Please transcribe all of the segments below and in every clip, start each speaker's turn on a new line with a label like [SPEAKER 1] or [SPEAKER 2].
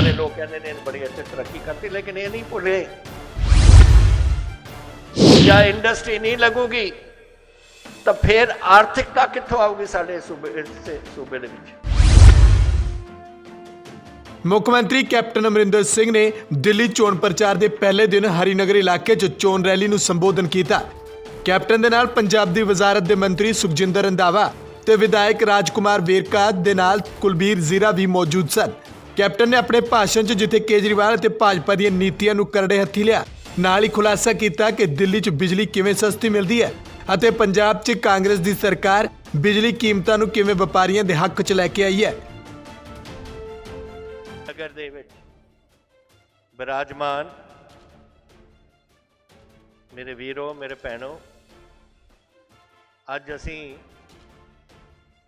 [SPEAKER 1] ਸਾਰੇ ਲੋਕ ਕਹਿੰਦੇ ਨੇ ਇਹਨੇ ਬੜੀ ਅੱਛੀ ਤਰੱਕੀ ਕਰਤੀ, ਲੇਕਿਨ ਇਹ ਨਹੀਂ ਭੁੱਲੇ। ਜਾਂ ਇੰਡਸਟਰੀ ਨਹੀਂ ਲੱਗੂਗੀ, ਤਾਂ ਫਿਰ ਆਰਥਿਕਤਾ ਕਿੱਥੋਂ ਆਊਗੀ ਸਾਡੇ ਸੂਬੇ ਸੂਬੇ ਦੇ ਵਿੱਚ?
[SPEAKER 2] ਮੁੱਖ ਮੰਤਰੀ ਕੈਪਟਨ ਅਮਰਿੰਦਰ ਸਿੰਘ ਨੇ ਦਿੱਲੀ ਚੋਣ ਪ੍ਰਚਾਰ ਦੇ ਪਹਿਲੇ ਦਿਨ ਹਰੀਨਗਰ ਇਲਾਕੇ 'ਚ ਚੋਣ ਰੈਲੀ ਨੂੰ ਸੰਬੋਧਨ ਕੀਤਾ। ਕੈਪਟਨ ਦੇ ਨਾਲ ਪੰਜਾਬ ਦੀ ਵਜ਼ਾਰਤ ਦੇ ਮੰਤਰੀ ਸੁਖਜਿੰਦਰ ਰੰਧਾਵਾ ਤੇ ਵਿਧਾਇਕ ਰਾਜਕੁਮਾਰ ਵੇਰਕਾ ਦੇ ਨਾਲ ਕੁਲਬੀਰ ਜ਼ੀਰਾ ਵੀ ਮੌਜੂਦ ਸਨ। ਕੈਪਟਨ ਨੇ ਆਪਣੇ ਭਾਸ਼ਣ 'ਚ ਜਿੱਥੇ ਕੇਜਰੀਵਾਲ ਅਤੇ ਭਾਜਪਾ ਦੀਆਂ ਨੀਤੀਆਂ ਨੂੰ ਕਰੜੇ ਹੱਥੀ ਲਿਆ, ਨਾਲ ਹੀ ਖੁਲਾਸਾ ਕੀਤਾ ਕਿ ਦਿੱਲੀ 'ਚ ਬਿਜਲੀ ਕਿਵੇਂ ਸਸਤੀ ਮਿਲਦੀ ਹੈ ਅਤੇ ਪੰਜਾਬ 'ਚ ਕਾਂਗਰਸ ਦੀ ਸਰਕਾਰ ਬਿਜਲੀ ਕੀਮਤਾਂ ਨੂੰ ਕਿਵੇਂ ਵਪਾਰੀਆਂ ਦੇ ਹੱਕ 'ਚ ਲੈ ਕੇ ਆਈ ਹੈ।
[SPEAKER 1] ਨਗਰ ਦੇ ਵਿੱਚ ਬਿਰਾਜਮਾਨ ਮੇਰੇ ਵੀਰੋ, ਮੇਰੇ ਭੈਣੋ, ਅੱਜ ਅਸੀਂ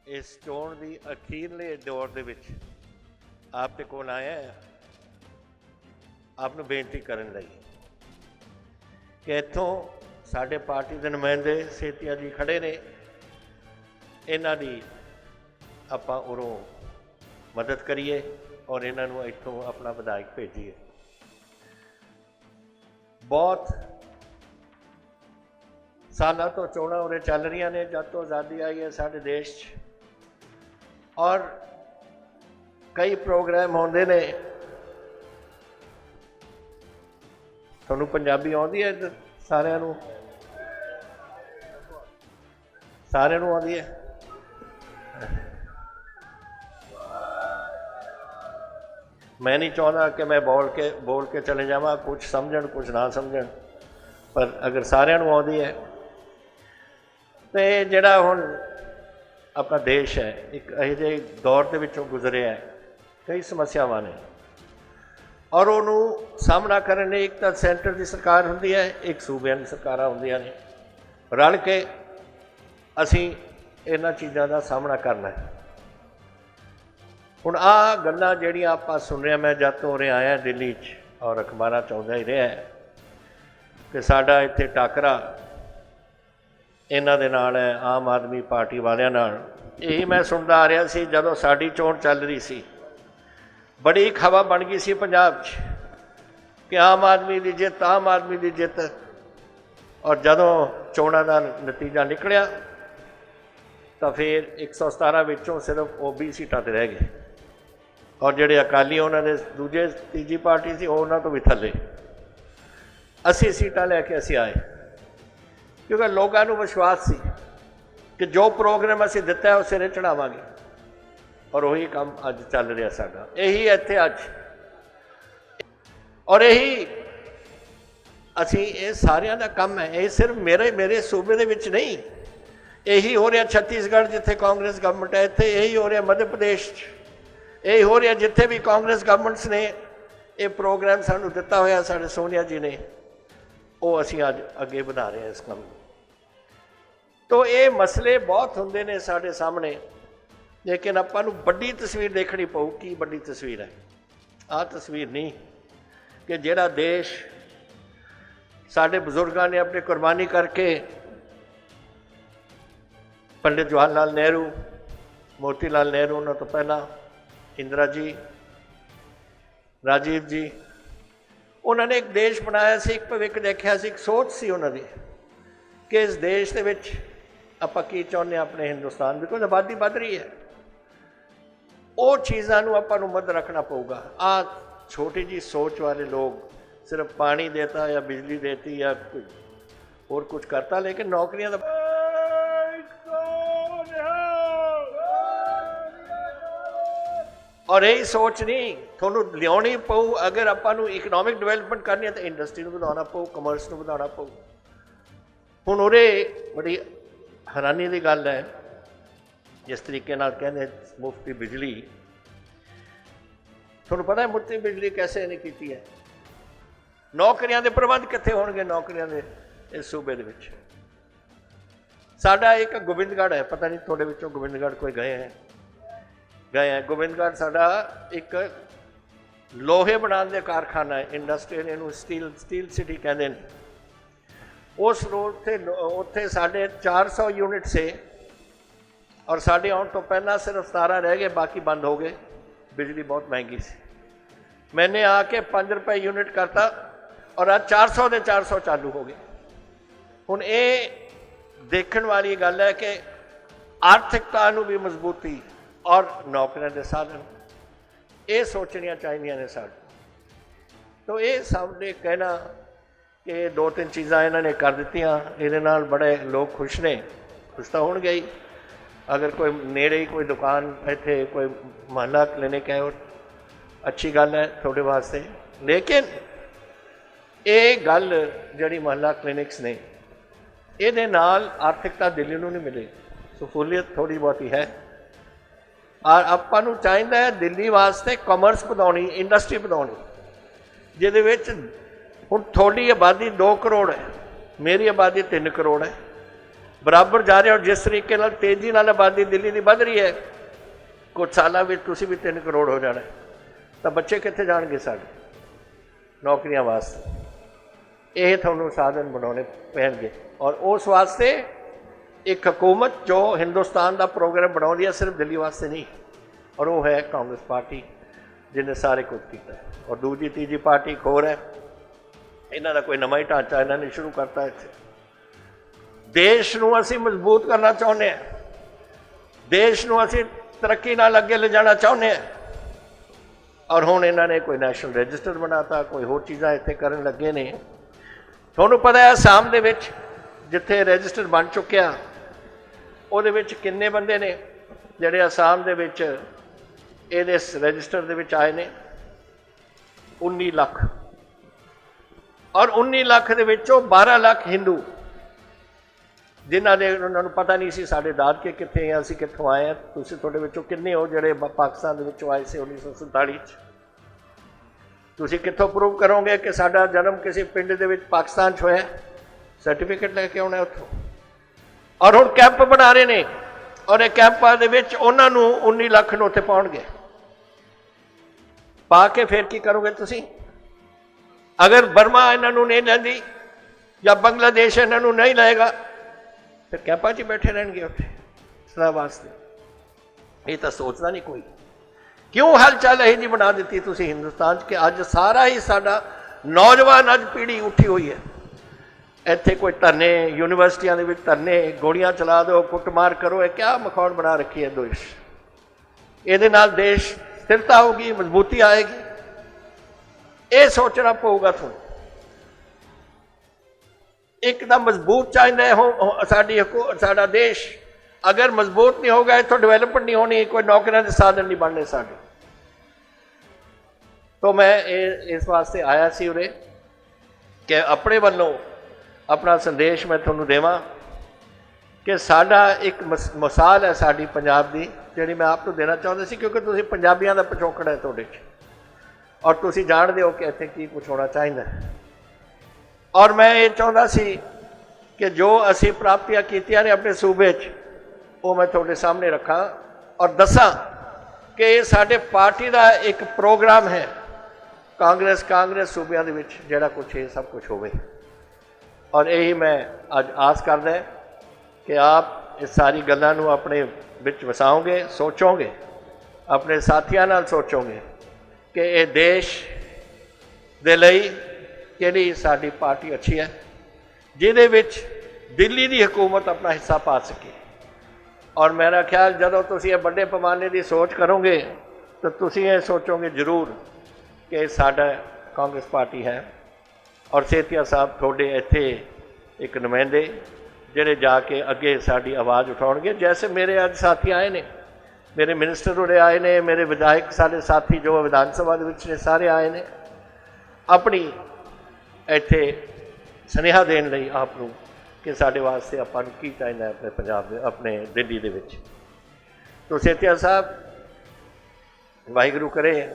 [SPEAKER 1] ਇਸ ਚੋਣ ਦੀ ਅਖੀਰਲੇ ਦੌਰ ਦੇ ਵਿੱਚ ਆਪ ਦੇ ਕੋਲ ਆਇਆ ਹਾਂ ਆਪ ਨੂੰ ਬੇਨਤੀ ਕਰਨ ਲਈ ਕਿ ਇੱਥੋਂ ਸਾਡੇ ਪਾਰਟੀ ਦੇ ਨੁਮਾਇੰਦੇ ਸੇਤੀਆ ਜੀ ਖੜੇ ਨੇ ਇਹਨਾਂ ਦੀ ਆਪਾਂ ਉਰੋਂ ਮਦਦ ਕਰੀਏ ਔਰ ਇਹਨਾਂ ਨੂੰ ਇੱਥੋਂ ਆਪਣਾ ਵਿਧਾਇਕ ਭੇਜੀਏ ਬਹੁਤ ਸਾਲਾਂ ਤੋਂ ਚੋਣਾਂ ਉਰੇ ਚੱਲ ਰਹੀਆਂ ਨੇ ਜਦ ਤੋਂ ਆਜ਼ਾਦੀ ਆਈ ਹੈ ਸਾਡੇ ਦੇਸ਼ 'ਚ ਔਰ ਕਈ ਪ੍ਰੋਗਰਾਮ ਹੁੰਦੇ ਨੇ। ਤੁਹਾਨੂੰ ਪੰਜਾਬੀ ਆਉਂਦੀ ਹੈ ਇੱਧਰ? ਸਾਰਿਆਂ ਨੂੰ? ਸਾਰਿਆਂ ਨੂੰ ਆਉਂਦੀ ਹੈ? ਮੈਂ ਨਹੀਂ ਚਾਹੁੰਦਾ ਕਿ ਮੈਂ ਬੋਲ ਕੇ ਬੋਲ ਕੇ ਚਲੇ ਜਾਵਾਂ। ਕੁਝ ਸਮਝਣ ਕੁਝ ਨਾ ਸਮਝਣ। ਪਰ ਅਗਰ ਸਾਰਿਆਂ ਨੂੰ ਆਉਂਦੀ ਹੈ, ਤੇ ਜਿਹੜਾ ਹੁਣ ਆਪਣਾ ਦੇਸ਼ ਹੈ, ਇੱਕ ਇਹੋ ਜਿਹੇ ਦੌਰ ਦੇ ਵਿੱਚੋਂ ਗੁਜ਼ਰਿਆ ਹੈ ਕਈ ਸਮੱਸਿਆਵਾਂ ਨੇ। ਔਰ ਉਹਨੂੰ ਸਾਹਮਣਾ ਕਰਨ ਲਈ ਇੱਕ ਤਾਂ ਸੈਂਟਰ ਦੀ ਸਰਕਾਰ ਹੁੰਦੀ ਹੈ ਇੱਕ ਸੂਬਿਆਂ ਦੀ ਸਰਕਾਰਾਂ ਹੁੰਦੀਆਂ ਨੇ। ਰਲ ਕੇ ਅਸੀਂ ਇਹਨਾਂ ਚੀਜ਼ਾਂ ਦਾ ਸਾਹਮਣਾ ਕਰਨਾ ਹੈ। ਹੁਣ ਆ ਗੱਲਾਂ ਜਿਹੜੀਆਂ ਆਪਾਂ ਸੁਣ ਰਹੇ ਹਾਂ, ਮੈਂ ਜਦ ਤੋਂ ਉਰੇ ਆਇਆ ਦਿੱਲੀ 'ਚ ਔਰ ਅਖਬਾਰਾਂ 'ਚ ਆਉਂਦਾ ਹੀ ਰਿਹਾ ਕਿ ਸਾਡਾ ਇੱਥੇ ਟਾਕਰਾ ਇਹਨਾਂ ਦੇ ਨਾਲ ਹੈ ਆਮ ਆਦਮੀ ਪਾਰਟੀ ਵਾਲਿਆਂ ਨਾਲ। ਇਹੀ ਮੈਂ ਸੁਣਦਾ ਆ ਰਿਹਾ ਸੀ ਜਦੋਂ ਸਾਡੀ ਚੋਣ ਚੱਲ ਰਹੀ ਸੀ ਬੜੀ ਖਵਾ ਬਣ ਗਈ ਸੀ ਪੰਜਾਬ 'ਚ ਕਿ ਆਮ ਆਦਮੀ ਦੀ ਜਿੱਤ, ਆਮ ਆਦਮੀ ਦੀ ਜਿੱਤ। ਔਰ ਜਦੋਂ ਚੋਣਾਂ ਦਾ ਨਤੀਜਾ ਨਿਕਲਿਆ, ਤਾਂ ਫਿਰ 117 ਵਿੱਚੋਂ ਸਿਰਫ OBC ਸੀਟਾਂ ਤੇ ਰਹਿ ਗਏ। ਔਰ ਜਿਹੜੇ ਅਕਾਲੀ ਉਹਨਾਂ ਦੇ ਦੂਜੇ ਤੀਜੀ ਪਾਰਟੀ ਸੀ, ਉਹ ਉਹਨਾਂ ਤੋਂ ਵੀ ਥੱਲੇ। 80 ਸੀਟਾਂ ਲੈ ਕੇ ਅਸੀਂ ਆਏ। ਕਿਉਂਕਿ ਲੋਕਾਂ ਨੂੰ ਵਿਸ਼ਵਾਸ ਸੀ ਕਿ ਜੋ ਪ੍ਰੋਗਰਾਮ ਅਸੀਂ ਦਿੱਤਾ ਹੈ ਉਹ ਸਿਰੇ ਚੜਾਵਾਂਗੇ। ਔਰ ਉਹੀ ਕੰਮ ਅੱਜ ਚੱਲ ਰਿਹਾ ਸਾਡਾ। ਇਹੀ ਇੱਥੇ ਅੱਜ। ਔਰ ਇਹੀ ਅਸੀਂ ਇਹ ਸਾਰਿਆਂ ਦਾ ਕੰਮ ਹੈ। ਇਹ ਸਿਰਫ ਮੇਰੇ ਮੇਰੇ ਸੂਬੇ ਦੇ ਵਿੱਚ ਨਹੀਂ। ਇਹੀ ਹੋ ਰਿਹਾ ਛੱਤੀਸਗੜ੍ਹ, ਜਿੱਥੇ ਕਾਂਗਰਸ ਗਵਰਨਮੈਂਟ ਹੈ। ਇੱਥੇ ਇਹੀ ਹੋ ਰਿਹਾ ਮੱਧ ਪ੍ਰਦੇਸ਼ 'ਚ। ਇਹ ਹੋ ਰਿਹਾ ਜਿੱਥੇ ਵੀ ਕਾਂਗਰਸ ਗਵਰਨਮੈਂਟਸ ਨੇ ਇਹ ਪ੍ਰੋਗਰਾਮ ਸਾਨੂੰ ਦਿੱਤਾ ਹੋਇਆ, ਸਾਡੇ ਸੋਨੀਆ ਜੀ ਨੇ, ਉਹ ਅਸੀਂ ਅੱਜ ਅੱਗੇ ਵਧਾ ਰਹੇ ਹਾਂ ਇਸ ਕੰਮ ਨੂੰ। ਤੋ ਇਹ ਮਸਲੇ ਬਹੁਤ ਹੁੰਦੇ ਨੇ ਸਾਡੇ ਸਾਹਮਣੇ। ਲੇਕਿਨ ਆਪਾਂ ਨੂੰ ਵੱਡੀ ਤਸਵੀਰ ਦੇਖਣੀ ਪਊ, ਕੀ ਵੱਡੀ ਤਸਵੀਰ ਹੈ। ਆਹ ਤਸਵੀਰ ਨਹੀਂ ਕਿ ਜਿਹੜਾ ਦੇਸ਼ ਸਾਡੇ ਬਜ਼ੁਰਗਾਂ ਨੇ ਆਪਣੀ ਕੁਰਬਾਨੀ ਕਰਕੇ ਪੰਡਿਤ ਜਵਾਹਰ ਲਾਲ ਨਹਿਰੂ ਮੋਤੀ ਲਾਲ ਨਹਿਰੂ ਉਹਨਾਂ ਤੋਂ ਪਹਿਲਾਂ ਇੰਦਰਾ ਜੀ, ਰਾਜੀਵ ਜੀ, ਉਹਨਾਂ ਨੇ ਇੱਕ ਦੇਸ਼ ਬਣਾਇਆ ਸੀ, ਇੱਕ ਭਵਿੱਖ ਦੇਖਿਆ ਸੀ, ਇੱਕ ਸੋਚ ਸੀ ਉਹਨਾਂ ਦੀ ਕਿ ਇਸ ਦੇਸ਼ ਦੇ ਵਿੱਚ ਆਪਾਂ ਕੀ ਚਾਹੁੰਦੇ ਹਾਂ ਆਪਣੇ ਹਿੰਦੁਸਤਾਨ ਬਿਕੋਜ਼ ਆਬਾਦੀ ਵੱਧ ਰਹੀ ਹੈ। ਉਹ ਚੀਜ਼ਾਂ ਨੂੰ ਆਪਾਂ ਨੂੰ ਮੱਦ ਰੱਖਣਾ ਪਊਗਾ। ਆ ਛੋਟੀ ਜੀ ਸੋਚ ਵਾਲੇ ਲੋਕ ਸਿਰਫ ਪਾਣੀ ਦੇਤਾ ਜਾਂ ਬਿਜਲੀ ਦੇਤੀ ਜਾਂ ਕੋਈ ਹੋਰ ਕੁਝ ਕਰਤਾ, ਲੇਕਿਨ ਨੌਕਰੀਆਂ ਦਾ ਔਰ ਇਹ ਸੋਚ ਨਹੀਂ, ਤੁਹਾਨੂੰ ਲਿਆਉਣੀ ਪਊ, ਅਗਰ ਆਪਾਂ ਨੂੰ ਇਕਨੋਮਿਕ ਡਿਵੈਲਪਮੈਂਟ ਕਰਨੀ ਹੈ ਤਾਂ ਇੰਡਸਟਰੀ ਨੂੰ ਵਧਾਉਣਾ ਪਊ ਕਮਰਸ ਨੂੰ ਵਧਾਉਣਾ ਪਊ। ਹੁਣ ਉਰੇ ਬੜੀ ਹੈਰਾਨੀ ਦੀ ਗੱਲ ਹੈ ਜਿਸ ਤਰੀਕੇ ਨਾਲ ਕਹਿੰਦੇ ਮੁਫਤੀ ਬਿਜਲੀ, ਤੁਹਾਨੂੰ ਪਤਾ ਹੈ ਮੁਫਤੀ ਬਿਜਲੀ ਕੈਸੇ ਨੇ ਕੀਤੀ ਹੈ? ਨੌਕਰੀਆਂ ਦੇ ਪ੍ਰਬੰਧ ਕਿੱਥੇ ਹੋਣਗੇ ਨੌਕਰੀਆਂ ਦੇ ਇਸ ਸੂਬੇ ਦੇ ਵਿੱਚ? ਸਾਡਾ ਇੱਕ ਗੋਬਿੰਦਗੜ੍ਹ ਹੈ, ਪਤਾ ਨਹੀਂ ਤੁਹਾਡੇ ਵਿੱਚੋਂ ਗੋਬਿੰਦਗੜ੍ਹ ਕੋਈ ਗਏ ਹੈ? ਗਏ ਹੈ। ਗੋਬਿੰਦਗੜ੍ਹ ਸਾਡਾ ਇੱਕ ਲੋਹੇ ਬਣਾਉਣ ਦੇ ਕਾਰਖਾਨਾ ਹੈ ਇੰਡਸਟਰੀਅਲ ਇਹਨੂੰ ਸਟੀਲ ਸਟੀਲ ਸਿਟੀ ਕਹਿੰਦੇ ਨੇ। ਉਸ ਰੋਡ ਤੇ ਉੱਥੇ ਸਾਡੇ 400 ਯੂਨਿਟ ਸੇ ਔਰ ਸਾਡੇ ਆਉਣ ਤੋਂ ਪਹਿਲਾਂ ਸਿਰਫ 17 ਰਹਿ ਗਏ, ਬਾਕੀ ਬੰਦ ਹੋ ਗਏ। ਬਿਜਲੀ ਬਹੁਤ ਮਹਿੰਗੀ ਸੀ। ਮੈਨੇ ਆ ਕੇ 5 ਰੁਪਏ ਯੂਨਿਟ ਕਰਤਾ ਔਰ ਅੱਜ 400 ਦੇ 400 ਚਾਲੂ ਹੋ ਗਏ। ਹੁਣ ਇਹ ਦੇਖਣ ਵਾਲੀ ਗੱਲ ਹੈ ਕਿ ਆਰਥਿਕਤਾ ਨੂੰ ਵੀ ਮਜ਼ਬੂਤੀ ਔਰ ਨੌਕਰੀਆਂ ਦੇ ਸਾਧਨ। ਇਹ ਸੋਚਣੀਆਂ ਚਾਹੀਦੀਆਂ ਨੇ ਸਾਨੂੰ ਤੋ ਇਹ ਸਭ ਨੇ ਕਹਿਣਾ ਕਿ ਦੋ ਤਿੰਨ ਚੀਜ਼ਾਂ ਇਹਨਾਂ ਨੇ ਕਰ ਦਿੱਤੀਆਂ। ਇਹਦੇ ਨਾਲ ਬੜੇ ਲੋਕ ਖੁਸ਼ ਨੇ, ਖੁਸ਼ ਤਾਂ ਹੋਣਗੇ ਹੀ। ਅਗਰ ਕੋਈ ਨੇੜੇ ਹੀ ਕੋਈ ਦੁਕਾਨ, ਇੱਥੇ ਕੋਈ ਮਹੱਲਾ ਕਲੀਨਿਕ ਹੈ, ਉਹ ਅੱਛੀ ਗੱਲ ਹੈ ਤੁਹਾਡੇ ਵਾਸਤੇ। ਲੇਕਿਨ ਇਹ ਗੱਲ ਜਿਹੜੀ ਮਹੱਲਾ ਕਲੀਨਿਕਸ ਨੇ, ਇਹਦੇ ਨਾਲ ਆਰਥਿਕਤਾ ਦਿੱਲੀ ਨੂੰ ਨਹੀਂ ਮਿਲੇ। ਸਹੂਲੀਅਤ ਥੋੜੀ ਬਹੁਤੀ ਹੈ। ਆ ਆਪਾਂ ਨੂੰ ਚਾਹੀਦਾ ਹੈ ਦਿੱਲੀ ਵਾਸਤੇ ਕਮਰਸ ਵਧਾਉਣੀ ਇੰਡਸਟਰੀ ਵਧਾਉਣੀ ਜਿਹਦੇ ਵਿੱਚ ਹੁਣ ਤੁਹਾਡੀ ਆਬਾਦੀ 2 ਕਰੋੜ ਹੈ, ਮੇਰੀ ਆਬਾਦੀ 3 ਕਰੋੜ ਹੈ। ਬਰਾਬਰ ਜਾ ਰਿਹਾ ਔਰ ਜਿਸ ਤਰੀਕੇ ਨਾਲ ਤੇਜ਼ੀ ਨਾਲ ਆਬਾਦੀ ਦਿੱਲੀ ਦੀ ਵੱਧ ਰਹੀ ਹੈ, ਕੁਝ ਸਾਲਾਂ ਵਿੱਚ ਤੁਸੀਂ ਵੀ 3 ਕਰੋੜ ਹੋ ਜਾਣਾ ਤਾਂ ਬੱਚੇ ਕਿੱਥੇ ਜਾਣਗੇ ਸਾਡੇ? ਨੌਕਰੀਆਂ ਵਾਸਤੇ। ਇਹ ਤੁਹਾਨੂੰ ਸਾਧਨ ਬਣਾਉਣੇ ਪੈਣਗੇ। ਔਰ ਉਸ ਵਾਸਤੇ ਇੱਕ ਹਕੂਮਤ ਜੋ ਹਿੰਦੁਸਤਾਨ ਦਾ ਪ੍ਰੋਗਰਾਮ ਬਣਾਉਂਦੀ ਹੈ, ਸਿਰਫ ਦਿੱਲੀ ਵਾਸਤੇ ਨਹੀਂ। ਔਰ ਉਹ ਹੈ ਕਾਂਗਰਸ ਪਾਰਟੀ, ਜਿਹਨੇ ਸਾਰੇ ਕੁਝ ਕੀਤਾ ਔਰ ਦੂਜੀ, ਤੀਜੀ ਪਾਰਟੀ ਇੱਕ ਹੋਰ ਹੈ। ਇਹਨਾਂ ਦਾ ਕੋਈ ਨਵਾਂ ਹੀ ਢਾਂਚਾ ਇਹਨਾਂ ਨੇ ਸ਼ੁਰੂ ਕਰਤਾ ਇੱਥੇ। ਦੇਸ਼ ਨੂੰ ਅਸੀਂ ਮਜ਼ਬੂਤ ਕਰਨਾ ਚਾਹੁੰਦੇ ਹਾਂ। ਦੇਸ਼ ਨੂੰ ਅਸੀਂ ਤਰੱਕੀ ਨਾਲ ਅੱਗੇ ਲਿਜਾਣਾ ਚਾਹੁੰਦੇ ਹਾਂ। ਔਰ ਹੁਣ ਇਹਨਾਂ ਨੇ ਕੋਈ ਨੈਸ਼ਨਲ ਰਜਿਸਟਰ ਬਣਾਤਾ, ਕੋਈ ਹੋਰ ਚੀਜ਼ਾਂ ਇੱਥੇ ਕਰਨ ਲੱਗੇ ਨੇ। ਤੁਹਾਨੂੰ ਪਤਾ ਹੈ, ਅਸਾਮ ਦੇ ਵਿੱਚ ਜਿੱਥੇ ਰਜਿਸਟਰ ਬਣ ਚੁੱਕਿਆ, ਉਹਦੇ ਵਿੱਚ ਕਿੰਨੇ ਬੰਦੇ ਨੇ ਜਿਹੜੇ ਅਸਾਮ ਦੇ ਵਿੱਚ ਇਹਦੇ ਰਜਿਸਟਰ ਦੇ ਵਿੱਚ ਆਏ ਨੇ? 19 ਲੱਖ। ਔਰ 19 ਲੱਖ ਦੇ ਵਿੱਚੋਂ 12 ਲੱਖ ਹਿੰਦੂ ਜਿਨ੍ਹਾਂ ਦੇ ਉਹਨਾਂ ਨੂੰ ਪਤਾ ਨਹੀਂ ਸੀ ਸਾਡੇ ਦਾਦਕੇ ਕਿੱਥੇ ਆ, ਅਸੀਂ ਕਿੱਥੋਂ ਆਏ ਆ, ਤੁਸੀਂ ਤੁਹਾਡੇ ਵਿੱਚੋਂ ਕਿੰਨੇ ਹੋ ਜਿਹੜੇ ਪਾਕਿਸਤਾਨ ਦੇ ਵਿੱਚੋਂ ਆਏ ਸੀ 1947 ਚ? ਤੁਸੀਂ ਕਿੱਥੋਂ ਪ੍ਰੂਵ ਕਰੋਗੇ ਕਿ ਸਾਡਾ ਜਨਮ ਕਿਸੇ ਪਿੰਡ ਦੇ ਵਿੱਚ ਪਾਕਿਸਤਾਨ 'ਚ ਹੋਇਆ? ਸਰਟੀਫਿਕੇਟ ਲੈ ਕੇ ਆਉਣਾ ਉੱਥੋਂ। ਔਰ ਹੁਣ ਕੈਂਪ ਬਣਾ ਰਹੇ ਨੇ। ਔਰ ਇਹ ਕੈਂਪਾਂ ਦੇ ਵਿੱਚ ਉਹਨਾਂ ਨੂੰ 19 ਲੱਖ ਨੂੰ ਉੱਥੇ ਪਾਉਣਗੇ। ਪਾ ਕੇ ਫਿਰ ਕੀ ਕਰੋਗੇ ਤੁਸੀਂ? ਅਗਰ ਬਰਮਾ ਇਹਨਾਂ ਨੂੰ ਨਹੀਂ ਲੈਂਦੀ ਜਾਂ ਬੰਗਲਾਦੇਸ਼ ਇਹਨਾਂ ਨੂੰ ਨਹੀਂ ਲਏਗਾ ਫਿਰ ਕੈਂਪਾਂ 'ਚ ਹੀ ਬੈਠੇ ਰਹਿਣਗੇ ਉੱਥੇ ਸਦਾ ਵਾਸਤੇ। ਇਹ ਤਾਂ ਸੋਚਦਾ ਨਹੀਂ ਕੋਈ। ਕਿਉਂ ਹਲਚਲ ਇਹ ਜੀ ਬਣਾ ਦਿੱਤੀ ਤੁਸੀਂ ਹਿੰਦੁਸਤਾਨ 'ਚ ਕਿ ਅੱਜ ਸਾਰਾ ਹੀ ਸਾਡਾ ਨੌਜਵਾਨ ਅੱਜ ਪੀੜ੍ਹੀ ਉੱਠੀ ਹੋਈ ਹੈ। ਇੱਥੇ ਕੋਈ ਧਰਨੇ, ਯੂਨੀਵਰਸਿਟੀਆਂ ਦੇ ਵਿੱਚ ਧਰਨੇ, ਗੋਲੀਆਂ ਚਲਾ ਦਿਓ, ਕੁੱਟਮਾਰ ਕਰੋ, ਇਹ ਕਿਆ ਮਖੌਲ ਬਣਾ ਰੱਖੀ ਹੈ ਦੇਸ਼। ਇਹਦੇ ਨਾਲ ਦੇਸ਼ ਸਥਿਰਤਾ ਹੋਗੀ ਮਜ਼ਬੂਤੀ ਆਏਗੀ। ਇਹ ਸੋਚਣਾ ਪਊਗਾ ਤੁਹਾਨੂੰ। ਇੱਕ ਤਾਂ ਮਜ਼ਬੂਤ ਚਾਹੀਦਾ ਹੈ ਹੋ- ਹੋ- ਸਾਡੀ ਹਕੂ- ਸਾਡਾ ਦੇਸ਼ ਅਗਰ ਮਜ਼ਬੂਤ ਨਹੀਂ ਹੋਗਾ ਇੱਥੋਂ ਡਿਵੈਲਪਮੈਂਟ ਨਹੀਂ ਹੋਣੀ, ਕੋਈ ਨੌਕਰੀਆਂ ਦੇ ਸਾਧਨ ਨਹੀਂ ਬਣਨੇ ਸਾਡੇ। ਤੋਂ ਮੈਂ ਇਹ ਇਸ ਵਾਸਤੇ ਆਇਆ ਸੀ ਉਰੇ ਕਿ ਆਪਣੇ ਵੱਲੋਂ ਆਪਣਾ ਸੰਦੇਸ਼ ਮੈਂ ਤੁਹਾਨੂੰ ਦੇਵਾਂ ਕਿ ਸਾਡਾ ਇੱਕ ਮਸ- ਮਿਸਾਲ ਹੈ ਸਾਡੀ ਪੰਜਾਬ ਦੀ, ਜਿਹੜੀ ਮੈਂ ਆਪ ਨੂੰ ਦੇਣਾ ਚਾਹੁੰਦਾ ਸੀ, ਕਿਉਂਕਿ ਤੁਸੀਂ ਪੰਜਾਬੀਆਂ ਦਾ ਪਿਛੋਕੜ ਹੈ ਤੁਹਾਡੇ 'ਚ। ਔਰ ਤੁਸੀਂ ਜਾਣਦੇ ਹੋ ਕਿ ਇੱਥੇ ਕੀ ਕੁਝ ਹੋਣਾ ਚਾਹੀਦਾ ਹੈ। ਔਰ ਮੈਂ ਇਹ ਚਾਹੁੰਦਾ ਸੀ ਕਿ ਜੋ ਅਸੀਂ ਪ੍ਰਾਪਤੀਆਂ ਕੀਤੀਆਂ ਨੇ ਆਪਣੇ ਸੂਬੇ 'ਚ, ਉਹ ਮੈਂ ਤੁਹਾਡੇ ਸਾਹਮਣੇ ਰੱਖਾਂ ਔਰ ਦੱਸਾਂ ਕਿ ਇਹ ਸਾਡੇ ਪਾਰਟੀ ਦਾ ਇੱਕ ਪ੍ਰੋਗਰਾਮ ਹੈ ਕਾਂਗਰਸ ਕਾਂਗਰਸ ਸੂਬਿਆਂ ਦੇ ਵਿੱਚ, ਜਿਹੜਾ ਕੁਝ ਇਹ ਸਭ ਕੁਝ ਹੋਵੇ। ਔਰ ਇਹੀ ਮੈਂ ਅੱਜ ਆਸ ਕਰਦਾ ਕਿ ਆਪ ਇਹ ਸਾਰੀ ਗੱਲਾਂ ਨੂੰ ਆਪਣੇ ਵਿੱਚ ਵਸਾਓਗੇ, ਸੋਚੋਗੇ, ਆਪਣੇ ਸਾਥੀਆਂ ਨਾਲ ਸੋਚੋਗੇ ਕਿ ਇਹ ਦੇਸ਼ ਦੇ ਲਈ ਕਿਹੜੀ ਸਾਡੀ ਪਾਰਟੀ ਅੱਛੀ ਹੈ, ਜਿਹਦੇ ਵਿੱਚ ਦਿੱਲੀ ਦੀ ਹਕੂਮਤ ਆਪਣਾ ਹਿੱਸਾ ਪਾ ਸਕੇ। ਔਰ ਮੇਰਾ ਖਿਆਲ ਜਦੋਂ ਤੁਸੀਂ ਇਹ ਵੱਡੇ ਪੈਮਾਨੇ ਦੀ ਸੋਚ ਕਰੋਗੇ, ਤਾਂ ਤੁਸੀਂ ਇਹ ਸੋਚੋਗੇ ਜ਼ਰੂਰ ਕਿ ਸਾਡਾ ਕਾਂਗਰਸ ਪਾਰਟੀ ਹੈ। ਔਰ ਸੇਤੀਆ ਸਾਹਿਬ ਤੁਹਾਡੇ ਇੱਥੇ ਇੱਕ ਨੁਮਾਇੰਦੇ, ਜਿਹੜੇ ਜਾ ਕੇ ਅੱਗੇ ਸਾਡੀ ਆਵਾਜ਼ ਉਠਾਉਣਗੇ। ਜੈਸੇ ਮੇਰੇ ਅੱਜ ਸਾਥੀ ਆਏ ਨੇ, ਮੇਰੇ ਮਿਨਿਸਟਰ ਉਰੇ ਆਏ ਨੇ, ਮੇਰੇ ਵਿਧਾਇਕ ਸਾਡੇ ਸਾਥੀ ਜੋ ਵਿਧਾਨ ਸਭਾ ਦੇ ਵਿੱਚ ਨੇ, ਸਾਰੇ ਆਏ ਨੇ। ਆਪਣੀ ਇੱਥੇ ਸੁਨੇਹਾ ਦੇਣ ਲਈ ਆਪ ਨੂੰ ਕਿ ਸਾਡੇ ਵਾਸਤੇ ਆਪਾਂ ਨੂੰ ਕੀ ਚਾਹੀਦਾ ਆਪਣੇ ਪੰਜਾਬ ਦੇ ਆਪਣੇ ਦਿੱਲੀ ਦੇ ਵਿੱਚ। ਤੋ ਸੇਤੀਆ ਸਾਹਿਬ, ਵਾਹਿਗੁਰੂ ਕਰੇ,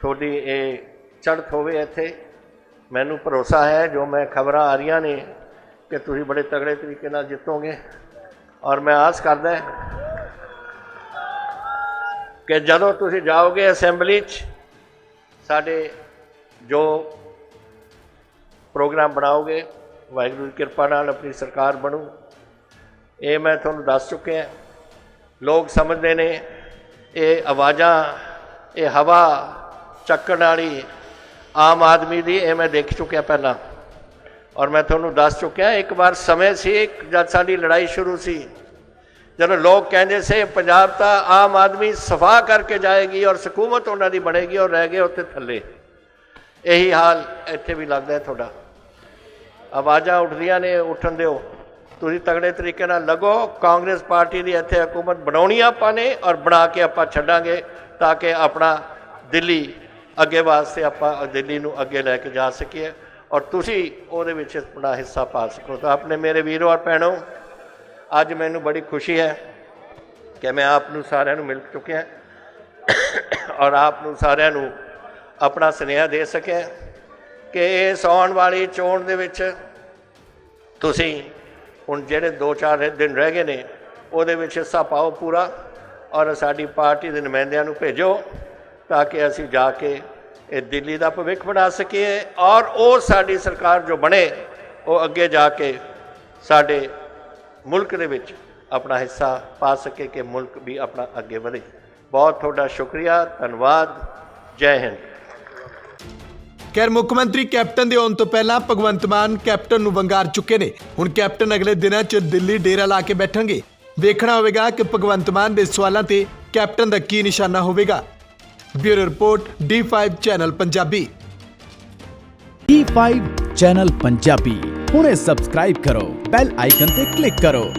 [SPEAKER 1] ਤੁਹਾਡੀ ਇਹ ਚੜ੍ਹਤ ਹੋਵੇ ਇੱਥੇ। ਮੈਨੂੰ ਭਰੋਸਾ ਹੈ, ਜੋ ਮੈਂ ਖਬਰਾਂ ਆ ਰਹੀਆਂ ਨੇ, ਕਿ ਤੁਸੀਂ ਬੜੇ ਤਗੜੇ ਤਰੀਕੇ ਨਾਲ ਜਿੱਤੋਗੇ। ਔਰ ਮੈਂ ਆਸ ਕਰਦਾ ਕਿ ਜਦੋਂ ਤੁਸੀਂ ਜਾਓਗੇ ਅਸੈਂਬਲੀ 'ਚ, ਸਾਡੇ ਜੋ ਪ੍ਰੋਗਰਾਮ ਬਣਾਓਗੇ, ਵਾਹਿਗੁਰੂ ਦੀ ਕਿਰਪਾ ਨਾਲ ਆਪਣੀ ਸਰਕਾਰ ਬਣੂ। ਇਹ ਮੈਂ ਤੁਹਾਨੂੰ ਦੱਸ ਚੁੱਕਿਆ ਲੋਕ ਸਮਝਦੇ ਨੇ, ਇਹ ਆਵਾਜ਼ਾਂ, ਇਹ ਹਵਾ ਚੱਕਣ ਵਾਲੀ ਆਮ ਆਦਮੀ ਦੀ ਇਹ ਮੈਂ ਦੇਖ ਚੁੱਕਿਆ ਪਹਿਲਾਂ। ਔਰ ਮੈਂ ਤੁਹਾਨੂੰ ਦੱਸ ਚੁੱਕਿਆ, ਇੱਕ ਵਾਰ ਸਮੇਂ ਸੀ ਜਦ ਸਾਡੀ ਲੜਾਈ ਸ਼ੁਰੂ ਸੀ, ਜਦੋਂ ਲੋਕ ਕਹਿੰਦੇ ਸੀ, ਪੰਜਾਬ ਤਾਂ ਆਮ ਆਦਮੀ ਸਫਾ ਕਰਕੇ ਜਾਏਗੀ ਔਰ ਹਕੂਮਤ ਉਹਨਾਂ ਦੀ ਬਣੇਗੀ ਔਰ ਰਹਿ ਗਏ ਉੱਥੇ ਥੱਲੇ। ਇਹੀ ਹਾਲ ਇੱਥੇ ਵੀ ਲੱਗਦਾ ਹੈ ਤੁਹਾਡਾ। ਆਵਾਜ਼ਾਂ ਉੱਠਦੀਆਂ ਨੇ, ਉੱਠਣ ਦਿਓ। ਤੁਸੀਂ ਤਗੜੇ ਤਰੀਕੇ ਨਾਲ ਲੱਗੋ, ਕਾਂਗਰਸ ਪਾਰਟੀ ਦੀ ਇੱਥੇ ਹਕੂਮਤ ਬਣਾਉਣੀ ਆਪਾਂ ਨੇ ਔਰ ਬਣਾ ਕੇ ਆਪਾਂ ਛੱਡਾਂਗੇ ਤਾਂ ਕਿ ਆਪਣਾ ਦਿੱਲੀ ਅੱਗੇ ਵਾਸਤੇ ਆਪਾਂ ਦਿੱਲੀ ਨੂੰ ਅੱਗੇ ਲੈ ਕੇ ਜਾ ਸਕੀਏ ਔਰ ਤੁਸੀਂ ਉਹਦੇ ਵਿੱਚ ਆਪਣਾ ਹਿੱਸਾ ਪਾ ਸਕੋ। ਤਾਂ ਆਪਣੇ ਮੇਰੇ ਵੀਰੋ ਔਰ ਭੈਣੋ, ਅੱਜ ਮੈਨੂੰ ਬੜੀ ਖੁਸ਼ੀ ਹੈ ਕਿ ਮੈਂ ਆਪ ਨੂੰ ਸਾਰਿਆਂ ਨੂੰ ਮਿਲ ਚੁੱਕਿਆ ਔਰ ਆਪ ਨੂੰ ਸਾਰਿਆਂ ਨੂੰ ਆਪਣਾ ਸੁਨੇਹਾ ਦੇ ਸਕਿਆ। ਕਿ ਇਸ ਆਉਣ ਵਾਲੀ ਚੋਣ ਦੇ ਵਿੱਚ ਤੁਸੀਂ ਹੁਣ ਜਿਹੜੇ 2-4 ਦਿਨ ਰਹਿ ਗਏ ਨੇ, ਉਹਦੇ ਵਿੱਚ ਹਿੱਸਾ ਪਾਓ ਪੂਰਾ ਔਰ ਸਾਡੀ ਪਾਰਟੀ ਦੇ ਨੁਮਾਇੰਦਿਆਂ ਨੂੰ ਭੇਜੋ ਤਾਂ ਕਿ ਅਸੀਂ ਜਾ ਕੇ ਇਹ ਦਿੱਲੀ ਦਾ ਭਵਿੱਖ ਬਣਾ ਸਕੀਏ ਔਰ ਉਹ ਸਾਡੀ ਸਰਕਾਰ ਜੋ ਬਣੇ, ਉਹ ਅੱਗੇ ਜਾ ਕੇ ਸਾਡੇ ਮੁਲਕ ਦੇ ਵਿੱਚ ਆਪਣਾ ਹਿੱਸਾ ਪਾ ਸਕੇ ਕਿ ਮੁਲਕ ਵੀ ਆਪਣਾ ਅੱਗੇ ਵਧੇ। ਬਹੁਤ ਤੁਹਾਡਾ ਸ਼ੁਕਰੀਆ, ਧੰਨਵਾਦ, ਜੈ ਹਿੰਦ।
[SPEAKER 2] ਖੈਰ, ਮੁੱਖ ਮੰਤਰੀ ਕੈਪਟਨ ਦੇ ਆਉਣ ਤੋਂ ਪਹਿਲਾਂ ਭਗਵੰਤ ਮਾਨ ਕੈਪਟਨ ਨੂੰ ਵੰਗਾਰ ਚੁੱਕੇ ਨੇ। ਹੁਣ ਕੈਪਟਨ ਅਗਲੇ ਦਿਨਾਂ 'ਚ ਦਿੱਲੀ ਡੇਰਾ ਲਾ ਕੇ ਬੈਠਣਗੇ। ਵੇਖਣਾ ਹੋਵੇਗਾ ਕਿ ਭਗਵੰਤ ਮਾਨ ਦੇ ਸਵਾਲਾਂ ਤੇ ਕੈਪਟਨ ਦਾ ਕੀ ਨਿਸ਼ਾਨਾ ਹੋਵੇਗਾ। Bureau report D5 channel Punjabi.
[SPEAKER 3] E5 channel Punjabi. ਹੁਣੇ ਸਬਸਕ੍ਰਾਈਬ ਕਰੋ ਬੈਲ ਆਈਕਨ ਤੇ ਕਲਿੱਕ ਕਰੋ।